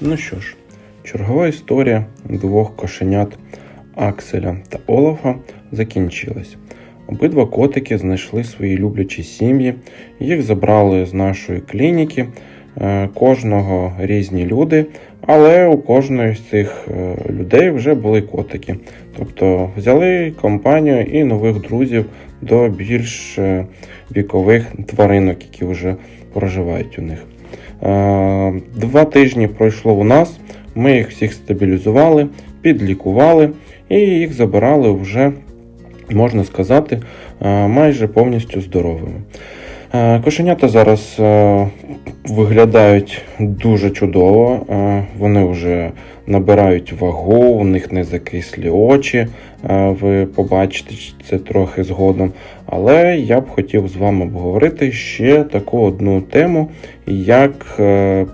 Ну що ж, чергова історія двох кошенят Акселя та Олафа закінчилась. Обидва котики знайшли свої люблячі сім'ї, їх забрали з нашої клініки. Е, Кожного різні люди, але у кожної з цих е, людей вже були котики. Тобто взяли компанію і нових друзів до більш е, вікових тваринок, які вже проживають у них. Е, Два тижні пройшло у нас. Ми їх всіх стабілізували, підлікували і їх забирали вже, можна сказати, е, майже повністю здоровими. Е, Кошенята зараз е, виглядають дуже чудово. е, Вони вже набирають вагу, у них не закислі очі. Ви побачите це трохи згодом. Але я б хотів з вами обговорити ще таку одну тему, як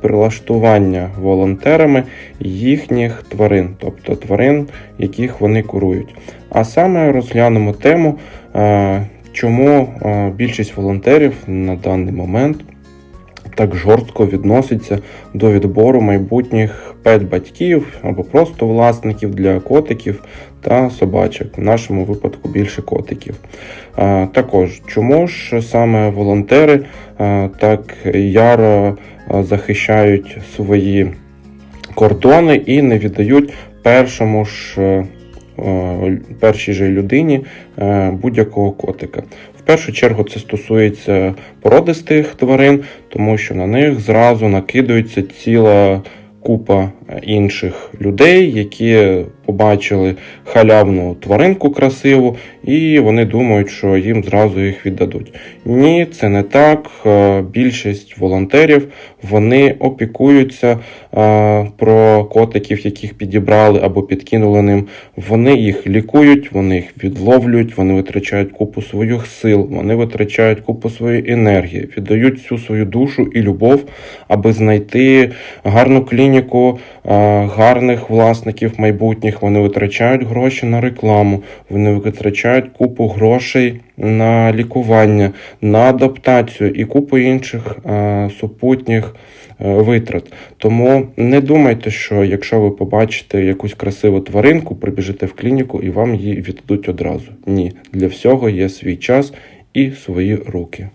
прилаштування волонтерами їхніх тварин, тобто тварин, яких вони курують. А саме розглянемо тему, чому е, більшість волонтерів на даний момент так жорстко відноситься до відбору майбутніх пет-батьків або просто власників для котиків та собачок, в нашому випадку більше котиків. Е, Також, чому ж саме волонтери е, так яро захищають свої кордони і не віддають першому ж першій же людині е, будь-якого котика. В першу чергу це стосується породистих тварин, тому що на них зразу накидується ціла купа інших людей, які побачили халявну тваринку красиву, і вони думають, що їм зразу їх віддадуть. Ні, це не так. Е, Більшість волонтерів вони опікуються е, про котиків, яких підібрали або підкинули ним. Вони їх лікують, вони їх відловлюють, вони витрачають купу своїх сил, вони витрачають купу своєї енергії, віддають всю свою душу і любов, аби знайти гарну клініку, гарних власників майбутніх. Вони витрачають гроші на рекламу, вони витрачають купу грошей на лікування, на адаптацію і купу інших супутніх е, витрат. Тому не думайте, що якщо ви побачите якусь красиву тваринку, прибіжите в клініку і вам її віддадуть одразу. Ні, для всього є свій час і свої руки.